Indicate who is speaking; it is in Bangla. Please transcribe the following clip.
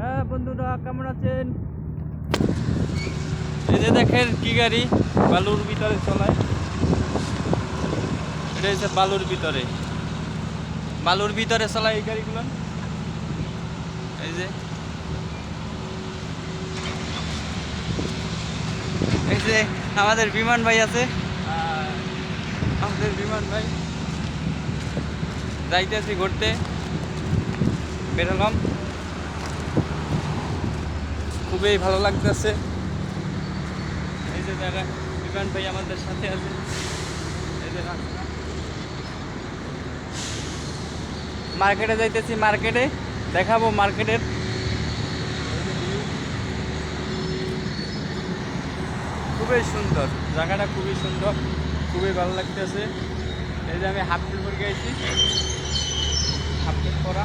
Speaker 1: হ্যাঁ বন্ধুরা, কেমন আছেন? এই যে দেখেন কি গাড়ি? বালুর ভিতরে চলায়। এটা হচ্ছে বালুর ভিতরে। বালুর ভিতরে চলায় এই গাড়িগুলো। এই যে। এই যে আমাদের বিমান ভাই আছে। আমাদের বিমান ভাই। যাইতেছি ঘুরতে। বেরোলাম। খুবই ভালো লাগতেছে। এই যে জায়গা বিমান ভাই আমাদের সাথে আছে এই যে রাস্তা মার্কেটে যাইতেছি মার্কেটে। দেখাবো মার্কেটের। খুবই সুন্দর। জায়গাটা খুবই সুন্দর। খুবই ভালো লাগতেছে। এই যে আমি হাফ প্যান্ট পরে গেছি। হাফ প্যান্ট পরা